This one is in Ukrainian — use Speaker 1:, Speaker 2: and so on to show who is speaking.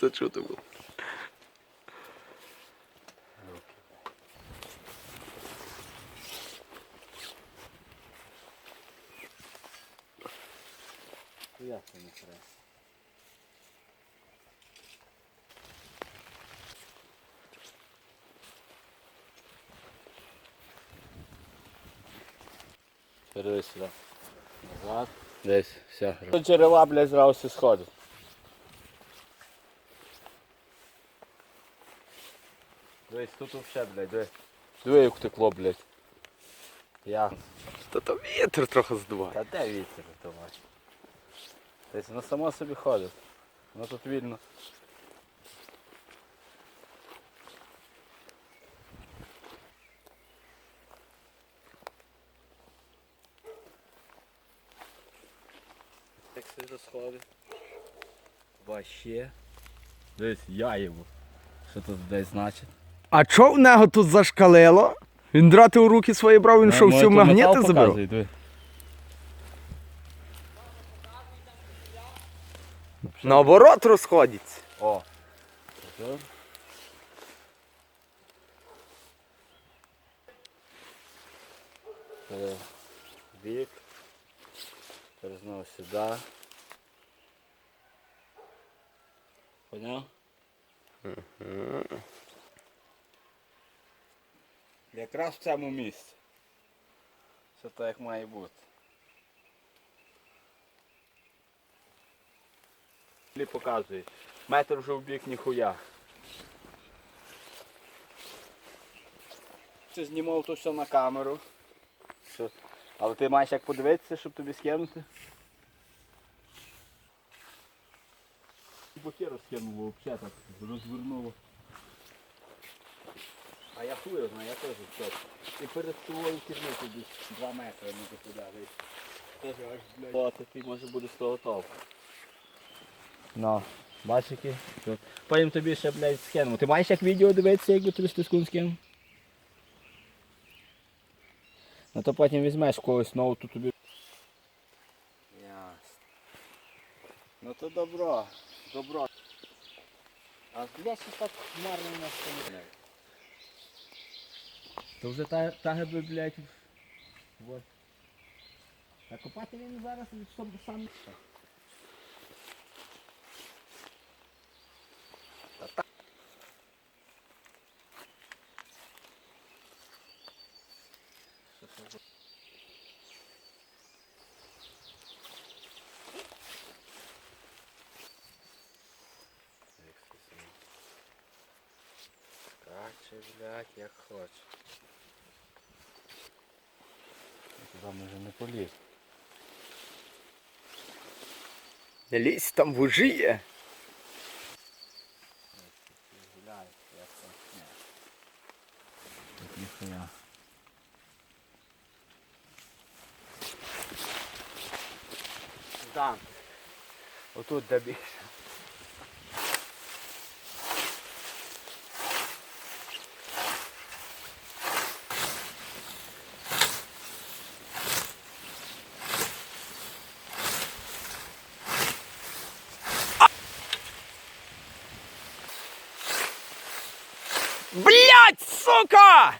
Speaker 1: Це чути було.
Speaker 2: Ясно не треба. Передивись сюди. Назад. Десь, все. Тут джерела, блядь, зразу сходить. Дивись, тут вообще, блядь, дивись. Диви, як текло, блядь. Я.
Speaker 1: Та там вітер трохи здуває.
Speaker 2: Та де вітер то бачиш? Тобто воно само собі ходить. Воно тут вільно. Як все розходить. Вообще. Десь я йому. Що тут десь значить?
Speaker 1: А чо в нього тут зашкалило? Він драти у руки свої брав, він що, всі магніти забрав? Наоборот розходиться.
Speaker 2: О. Бік. Тепер знову сюди. Поняв? Якраз в цьому місці. Все так як має бути. Лі показує. Метр вже в бік ніхуя. Це знімав то все на камеру. Що? Але ти маєш як подивитися, щоб тобі скинути? Боки розкинуло взагалі так, розвернуло. А я хуя знаю, я теж все. І перед тобою керівник десь 2 метри не туди десь. Теж аж, блядь. О, такий може буде з того. Ну, бачиш які? Тут. Потім тобі ще, блядь, скинемо. Ти маєш як відео дивитися, як я тобі стискун скину? Ну то потім візьмеш когось нову, то тобі. Ясно. Ну то добро, добро. А ще так марно на не То вже та, та гиби, блядь, вот. Та копати він зараз, щоб сам. Скаче, блядь, як хоче. Туди може не поліз.
Speaker 1: Не лізь, там вужі є.
Speaker 2: Гуляє, як це. Тут ніхуя.
Speaker 1: Там. Отут де більше. Блять, сука!